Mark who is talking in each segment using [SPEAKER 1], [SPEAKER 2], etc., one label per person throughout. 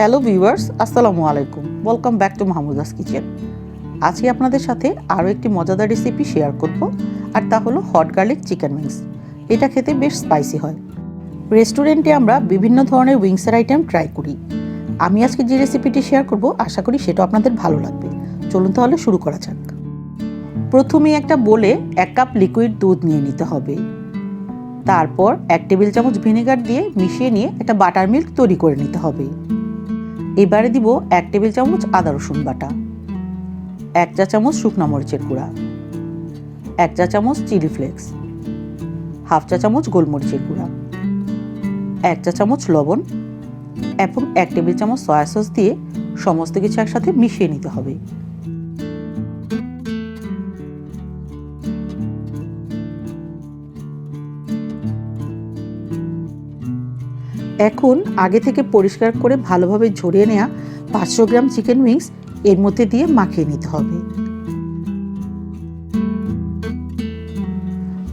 [SPEAKER 1] Hello viewers, আসসালামু আলাইকুম। Welcome back to Mahmuda's kitchen আজকে আপনাদের সাথে আরও একটি মজাদার রেসিপি শেয়ার করব, আর তা হলো হট গার্লিক চিকেন উইংস এটা খেতে বেশ স্পাইসি হয়। রেস্টুরেন্টে আমরা বিভিন্ন ধরনের উইংসের আইটেম ট্রাই করি। আমি আজকে যে রেসিপিটি শেয়ার করব, আশা করি সেটা আপনাদের ভালো লাগবে। চলুন তাহলে শুরু করা যাক। প্রথমে একটা বলে এক কাপ লিকুইড দুধ নিয়ে নিতে হবে। তারপর এক টেবিল চামচ ভিনেগার দিয়ে মিশিয়ে নিয়ে একটা বাটার মিল্ক তৈরি করে নিতে হবে। এবারে দিব এক টেবিল চামচ আদা রসুন বাটা, এক চা চামচ শুকনো মরিচের গুঁড়া, এক চা চামচ চিলি ফ্লেক্স, হাফ চা চামচ গোলমরিচের গুঁড়া, এক চা চামচ লবণ এবং এক টেবিল চামচ সয়া সস দিয়ে সমস্ত কিছু একসাথে মিশিয়ে নিতে হবে। এখন আগে থেকে পরিষ্কার করে ভালোভাবে ঝরিয়ে নেওয়া পাঁচশো গ্রাম চিকেন উইংস এর মধ্যে দিয়ে মাখিয়ে নিতে হবে।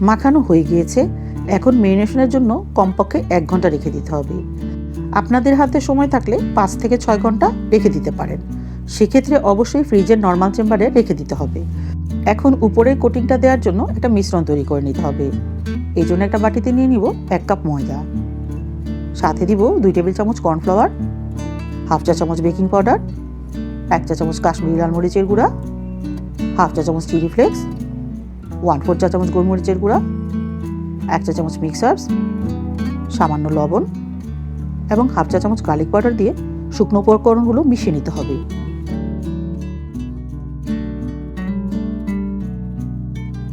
[SPEAKER 1] মাখানো হয়ে গিয়েছে। এখন মেরিনেশনের জন্য কমপক্ষে এক ঘণ্টা রেখে দিতে হবে। আপনাদের হাতে সময় থাকলে পাঁচ থেকে ছয় ঘণ্টা রেখে দিতে পারেন। সেক্ষেত্রে অবশ্যই ফ্রিজের নর্মাল চেম্বারে রেখে দিতে হবে। এখন উপরের কোটিংটা দেওয়ার জন্য একটা মিশ্রণ তৈরি করে নিতে হবে। এই জন্য একটা বাটিতে নিয়ে নিব এক কাপ ময়দা। সাথে দিব দুই টেবিল চামচ কর্নফ্লাওয়ার, হাফ চা চামচ বেকিং পাউডার, এক চা চামচ কাশ্মীরি লাল মরিচের গুঁড়া, হাফ চা চামচ চিলি ফ্লেক্স, ওয়ান ফোর চা চামচ গোলমরিচের গুঁড়া, এক চা চামচ মিক্সার্স সামান্য লবণ এবং হাফ চা চামচ গার্লিক পাউডার দিয়ে শুকনো উপকরণগুলো মিশিয়ে নিতে হবে।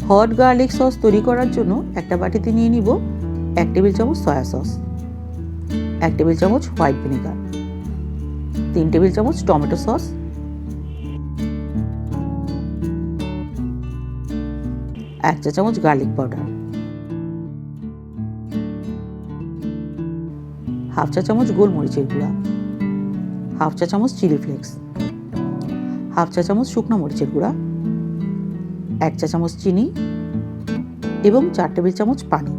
[SPEAKER 1] হট গার্লিক সস তৈরি করার জন্য একটা বাটিতে নিয়ে নিব এক টেবিল চামচ সয়া সস। এক টেবিল চামচ হোয়াইট ভিনেগার, তিন টেবিল চামচ টমেটো সস, এক চা চামচ গার্লিক পাউডার, হাফ চা চামচ গোলমরিচের গুঁড়া, হাফ চা চামচ চিলি ফ্লেক্স, হাফ চা চামচ শুকনো মরিচের গুঁড়া, এক চা চামচ চিনি এবং চার টেবিল চামচ পানি।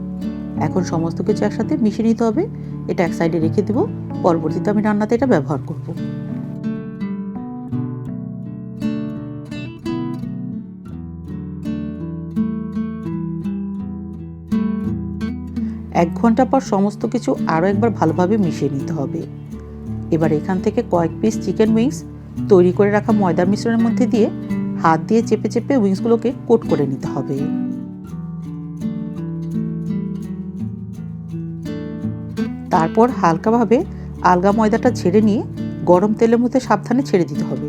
[SPEAKER 1] এখন সমস্ত কিছু একসাথে মিশিয়ে নিতে হবে। এটা এক সাইডে রেখে দেব, পরবর্তীতে আমি রান্নাতে এটা ব্যবহার করব। এক ঘণ্টা পর সমস্ত কিছু আরও একবার ভালোভাবে মিশিয়ে নিতে হবে। এবার এখান থেকে কয়েক পিস চিকেন উইংস তৈরি করে রাখা ময়দার মিশ্রণের মধ্যে দিয়ে হাত দিয়ে চেপে চেপে উইংসগুলোকে কোট করে নিতে হবে। তারপর হালকাভাবে আলগা ময়দাটা ছেড়ে নিয়ে গরম তেলের মধ্যে সাবধানে ছেড়ে দিতে হবে।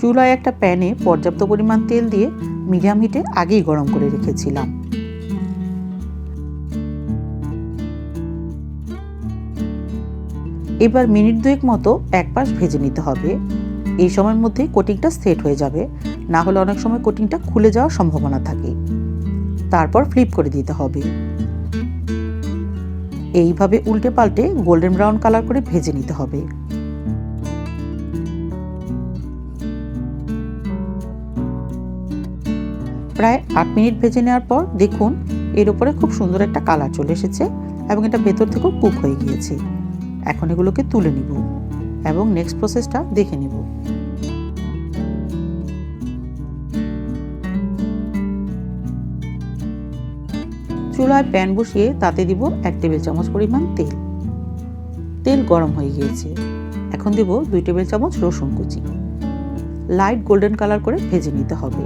[SPEAKER 1] চুলায় একটা প্যানে পর্যাপ্ত পরিমাণ তেল দিয়ে মিডিয়াম হিটে আগেই গরম করে রেখেছিলাম। এবার মিনিট দুয়েক মতো এক পাশ ভেজে নিতে হবে। এই সময়ের মধ্যে কোটিংটা সেট হয়ে যাবে। না হলে অনেক সময় কোটিংটা খুলে যাওয়ার সম্ভাবনা থাকে। তারপর ফ্লিপ করে দিতে হবে। এইভাবে উল্টে পাল্টে গোল্ডেন ব্রাউন কালার করে ভেজে নিতে হবে। প্রায় আট মিনিট ভেজে নেওয়ার পর দেখুন, এর উপরে খুব সুন্দর একটা কালার চলে এসেছে এবং এটা ভেতর থেকেও কুক হয়ে গিয়েছে। এখন এগুলোকে তুলে নিব এবং নেক্সট প্রসেসটা দেখে নিব। চুলায় প্যান বসিয়ে তাতে দিব এক টেবিল চামচ পরিমাণ তেল। তেল গরম হয়ে গিয়েছে। এখন দিব দুই টেবিল চামচ রসুন কুচি। লাইট গোল্ডেন কালার করে ভেজে নিতে হবে।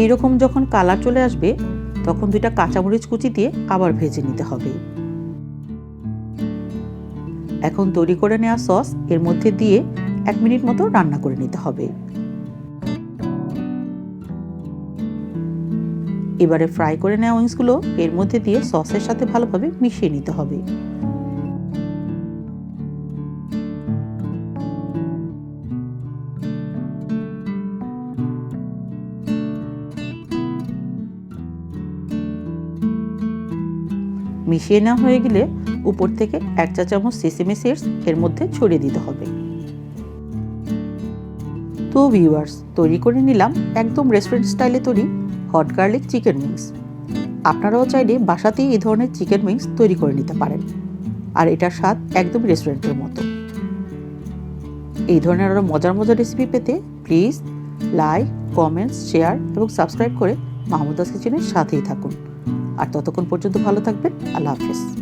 [SPEAKER 1] এইরকম যখন কালার চলে আসবে, তখন দুইটা কাঁচামরিচ কুচি দিয়ে আবার ভেজে নিতে হবে। এখন তৈরি করে নেওয়া সস এর মধ্যে দিয়ে এক মিনিট মতো রান্না করে নিতে হবে। এবারে ফ্রাই করে নেওয়া উইংসগুলো এর মধ্যে দিয়ে সসের সাথে ভালোভাবে মিশিয়ে নিতে হবে। মিশিয়ে নেওয়া হয়ে গেলে উপর থেকে এক চা চামচ সিসিমি সিডস এর মধ্যে ছড়িয়ে দিতে হবে। তো ভিউয়ার্স তৈরি করে নিলাম একদম রেস্টুরেন্ট স্টাইলে তৈরি হট গার্লিক চিকেন উইংস আপনারাও চাইলে বাসাতেই এই ধরনের চিকেন উইংস তৈরি করে নিতে পারেন। আর এটার স্বাদ একদম রেস্টুরেন্টের মতো। এই ধরনের আরও মজার মজার রেসিপি পেতে প্লিজ লাইক কমেন্টস শেয়ার এবং সাবস্ক্রাইব করে মাহমুদাস কিচেনের সাথেই থাকুন। আর ততক্ষণ পর্যন্ত ভালো থাকবেন। আল্লাহ হাফেজ।